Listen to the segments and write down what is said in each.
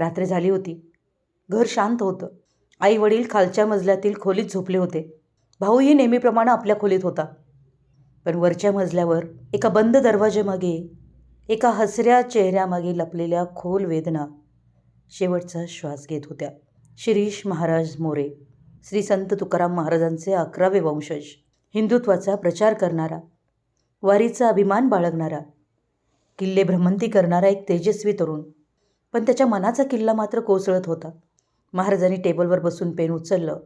रात्र झाली होती. घर शांत होतं. आई वडील खालच्या मजल्यातील खोलीत झोपले होते. भाऊही नेहमीप्रमाणे आपल्या खोलीत होता. पण वरच्या मजल्यावर एका बंद दरवाजेमागे एका हसऱ्या चेहऱ्यामागे लपलेल्या खोल वेदना शेवटचा श्वास घेत होत्या. शिरीष महाराज मोरे श्री संत तुकाराम महाराजांचे अकरावे वंशज हिंदुत्वाचा प्रचार करणारा वारीचा अभिमान बाळगणारा किल्ले भ्रमंती करणारा एक तेजस्वी तरुण पण त्याच्या मनाचा किल्ला मात्र कोसळत होता. महाराजांनी टेबलवर बसून पेन उचललं.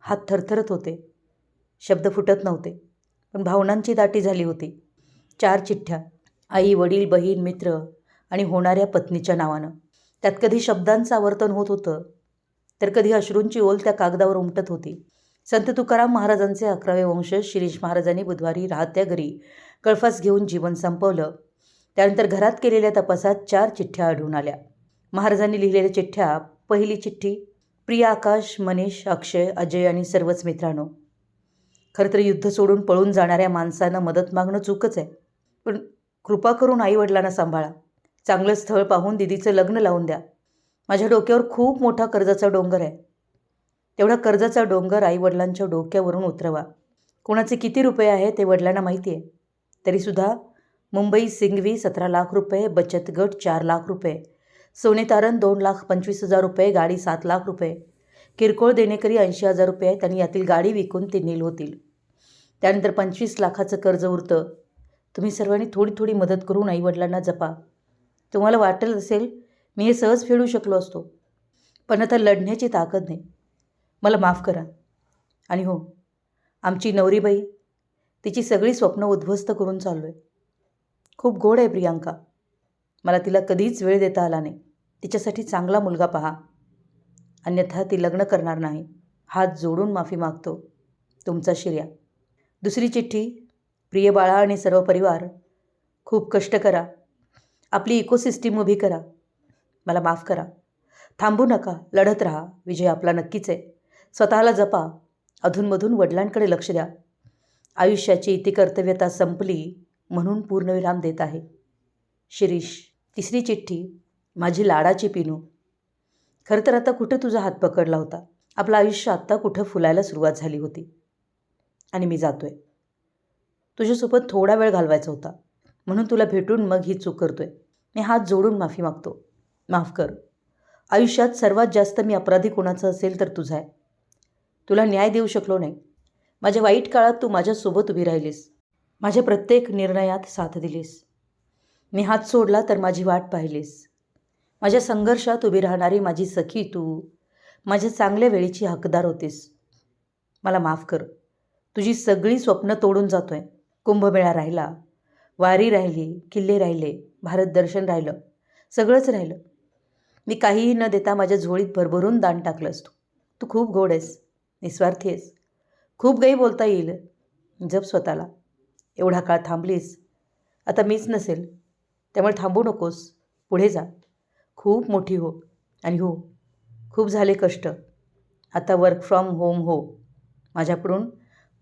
हात थरथरत होते. शब्द फुटत नव्हते. पण भावनांची दाटी झाली होती. चार चिठ्ठ्या आई वडील बहीण मित्र आणि होणाऱ्या पत्नीच्या नावानं. त्यात कधी शब्दांचं आवर्तन होत होतं तर कधी अश्रूंची ओल त्या कागदावर उमटत होती. संत तुकाराम महाराजांचे अकरावे वंशज शिरीष महाराजांनी बुधवारी राहत्या घरी कळफास घेऊन जीवन संपवलं. त्यानंतर घरात केलेल्या तपासात चार चिठ्ठ्या आढळून आल्या. महाराजांनी लिहिलेल्या चिठ्ठ्या पहिली चिठ्ठी प्रिया आकाश मनीष अक्षय अजय आणि सर्वच मित्रांनो. खरं तर युद्ध सोडून पळून जाणाऱ्या माणसानं मदत मागणं चूकच आहे. पण कृपा करून आईवडिलांना सांभाळा. चांगलं स्थळ पाहून दिदीचं लग्न लावून द्या. माझ्या डोक्यावर खूप मोठा कर्जाचा डोंगर आहे. तेवढा कर्जाचा डोंगर आईवडिलांच्या डोक्यावरून उतरवा. कोणाचे किती रुपये आहे ते वडिलांना माहिती आहे तरीसुद्धा मुंबई सिंगवी सतरा लाख रुपये बचत गट चार लाख रुपये सोने तारण दोन लाख पंचवीस हजार रुपये गाडी सात लाख रुपये. किरकोळ देणेकरी ऐंशी हजार रुपये आहेत आणि यातील गाडी विकून ते नील होतील. त्यानंतर पंचवीस लाखाचं कर्ज उरतं. तुम्ही सर्वांनी थोडी थोडी मदत करून आईवडिलांना जपा. तुम्हाला वाटेल असेल मी हे सहज फेडू शकलो असतो. पण आता लढण्याची ताकद नाही. मला माफ करा. आणि हो आमची नवरीबाई तिची सगळी स्वप्न उद्ध्वस्त करून चाललो आहे खूप गोड आहे प्रियांका. मला तिला कधीच वेळ देता आला नाही. तिच्यासाठी चांगला मुलगा पहा. अन्यथा ती लग्न करणार नाही. हात जोडून माफी मागतो. तुमचा शिर्या. दुसरी चिठ्ठी. प्रिय बाळा आणि सर्व परिवार खूप कष्ट करा. आपली इकोसिस्टीम उभी करा. मला माफ करा. थांबू नका. लढत राहा. विजय आपला नक्कीच आहे. स्वतःला जपा. अधूनमधून वडिलांकडे लक्ष द्या. आयुष्याची इति कर्तव्यता संपली म्हणून पूर्णविराम देत आहे. शिरीष. तिसरी चिठ्ठी माझी लाडाची पिनू. खरं तर आता कुठं तुझा हात पकडला होता? आपलं आयुष्य आत्ता कुठं फुलायला सुरुवात झाली होती? आणि मी जातोय. तुझ्यासोबत थोडा वेळ घालवायचा होता. म्हणून तुला भेटून मग ही चूक करतोय. मी हात जोडून माफी मागतो. माफ कर. आयुष्यात सर्वात जास्त मी अपराधी कोणाचं असेल तर तुझा आहे. तुला न्याय देऊ शकलो नाही. माझ्या वाईट काळात तू माझ्यासोबत उभी राहिलीस. माझ्या प्रत्येक निर्णयात साथ दिलीस. मी हात सोडला तर माझी वाट पाहिलीस. माझ्या संघर्षात उभी राहणारी माझी सखी तू. माझ्या चांगल्या वेळेची हकदार होतीस. मला माफ कर. तुझी सगळी स्वप्न तोडून जातोय. कुंभमेळा राहिला. वारी राहिली किल्ले राहिले भारत दर्शन राहिलं. सगळंच राहिलं. मी काहीही न देता माझ्या झोळीत भरभरून दान टाकलंस तू. तू खूप गोड आहेस. निस्वार्थी आहेस. खूप गाई बोलता येईल. जप स्वतःला. एवढा काळ थांबलीस. आता मीच नसेल. त्यामुळे थांबू नकोस. पुढे जा. खूप मोठी हो. आणि हो खूप झाले कष्ट. आता वर्क फ्रॉम होम हो. माझ्याकडून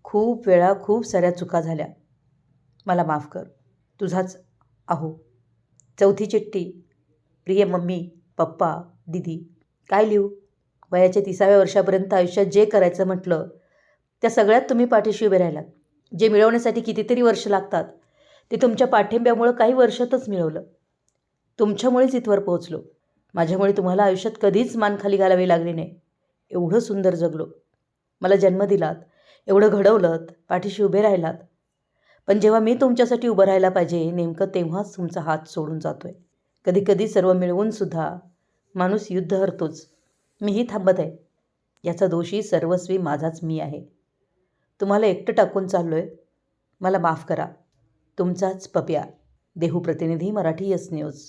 खूप वेळा खूप साऱ्या चुका झाल्या. मला माफ कर. तुझाच आहो. चौथी चिठ्ठी. प्रिय मम्मी पप्पा दिदी. काय लिहू? वयाच्या तिसाव्या वर्षापर्यंत आयुष्यात जे करायचं म्हटलं त्या सगळ्यात तुम्ही पाठीशी उभे राहिलात. जे मिळवण्यासाठी कितीतरी वर्ष लागतात. ते तुमच्या पाठिंब्यामुळं काही वर्षातच मिळवलं. तुमच्यामुळेच इथवर पोहोचलो. माझ्यामुळे तुम्हाला आयुष्यात कधीच मान खाली घालावी लागली नाही. एवढं सुंदर जगलो. मला जन्म दिलात. एवढं घडवलं पाठीशी उभे राहिलात. पण जेव्हा मी तुमच्यासाठी उभं राहायला पाहिजे नेमकं तेव्हाच तुमचा हात सोडून जातो आहे कधी कधी सर्व मिळवूनसुद्धा माणूस युद्ध हरतोच. मीही थांबत आहे. याचा दोषी सर्वस्वी माझाच मी आहे. तुम्हाला एकटं टाकून चाललो आहे मला माफ करा. तुमचाच पप्या. देहू प्रतिनिधी मराठी यस न्यूज